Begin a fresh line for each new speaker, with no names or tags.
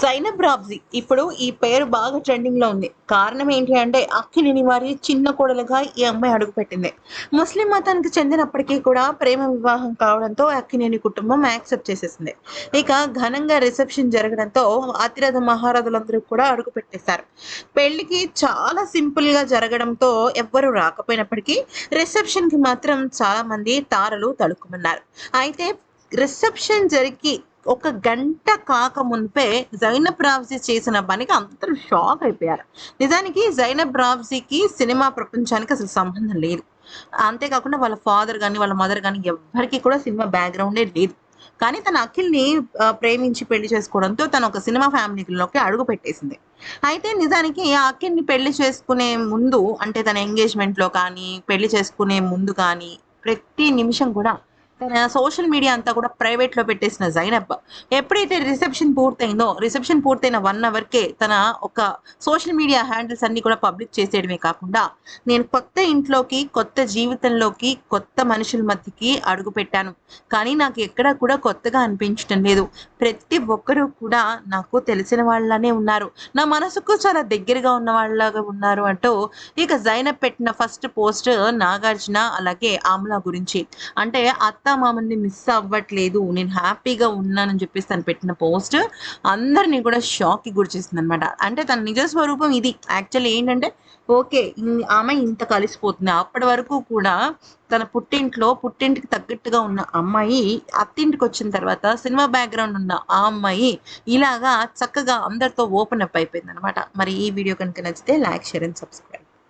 జైనబ్ రాబ్జీ ఇప్పుడు ఈ పేరు బాగా ట్రెండింగ్లో ఉంది. కారణం ఏంటి అంటే అక్కినేని వారి చిన్న కోడలుగా ఈ అమ్మాయి అడుగుపెట్టింది ముస్లిం మతానికి చెందినప్పటికీ కూడా ప్రేమ వివాహం కావడంతో అక్కినేని కుటుంబం యాక్సెప్ట్ చేసేసింది. ఇక ఘనంగా రిసెప్షన్ జరగడంతో అతిరథ మహారథులందరూ కూడా అడుగు పెట్టేశారు. పెళ్ళికి చాలా సింపుల్గా జరగడంతో ఎవ్వరు రాకపోయినప్పటికీ రిసెప్షన్కి మాత్రం చాలా మంది తారలు తడుక్కుమన్నారు అయితే రిసెప్షన్ జరిగి ఒక గంట కాక మునిపే జైనబ్ రావ్జీ చేసిన పనికి అందరూ షాక్ అయిపోయారు. నిజానికి జైనబ్ రావ్జీకి సినిమా ప్రపంచానికి అసలు సంబంధం లేదు. అంతేకాకుండా వాళ్ళ ఫాదర్ కానీ వాళ్ళ మదర్ కానీ ఎవ్వరికి కూడా సినిమా బ్యాక్గ్రౌండే లేదు. కానీ తన అఖిల్ని ప్రేమించి పెళ్ళి చేసుకోవడంతో తను ఒక సినిమా ఫ్యామిలీలోకి అడుగు పెట్టేసింది. అయితే నిజానికి ఆ అఖిల్ని పెళ్ళి చేసుకునే ముందు అంటే తన ఎంగేజ్మెంట్లో కానీ పెళ్ళి చేసుకునే ముందు కానీ ప్రతి నిమిషం కూడా తన సోషల్ మీడియా అంతా కూడా ప్రైవేట్లో పెట్టేసిన జైనబ్. ఎప్పుడైతే రిసెప్షన్ పూర్తయిందో రిసెప్షన్ పూర్తయిన వన్ అవర్ కే తన ఒక సోషల్ మీడియా హ్యాండిల్స్ అన్ని కూడా పబ్లిక్ చేసేయడమే కాకుండా నేను కొత్త ఇంట్లోకి కొత్త జీవితంలోకి కొత్త మనుషుల మధ్యకి అడుగు పెట్టాను. కానీ నాకు ఎక్కడా కూడా కొత్తగా అనిపించడం లేదు. ప్రతి ఒక్కరూ కూడా నాకు తెలిసిన వాళ్ళనే ఉన్నారు. నా మనసుకు చాలా దగ్గరగా ఉన్న వాళ్ళలాగా ఉన్నారు అంటూ ఇక జైనబ్ పెట్టిన ఫస్ట్ పోస్ట్ నాగార్జున అలాగే ఆమ్లా గురించి. అంటే అత్త మామని మిస్ అవ్వట్లేదు. నేను హ్యాపీగా ఉన్నానని చెప్పేసి తను పెట్టిన పోస్ట్ అందరినీ కూడా షాక్కి గురి చేసింది అనమాట అంటే తన నిజ స్వరూపం ఇది. యాక్చువల్లీ ఏంటంటే ఓకే ఆమె ఇంత కలిసిపోతుంది. అప్పటి వరకు కూడా తన పుట్టింట్లో పుట్టింటికి తగ్గట్టుగా ఉన్న అమ్మాయి అత్తింటికి వచ్చిన తర్వాత సినిమా బ్యాక్గ్రౌండ్ ఉన్న ఆ అమ్మాయి ఇలాగా చక్కగా అందరితో ఓపెన్ అప్ అయిపోయింది అనమాట మరి ఈ వీడియో కనుక నచ్చితే లైక్ షేర్ అండ్ సబ్స్క్రైబ్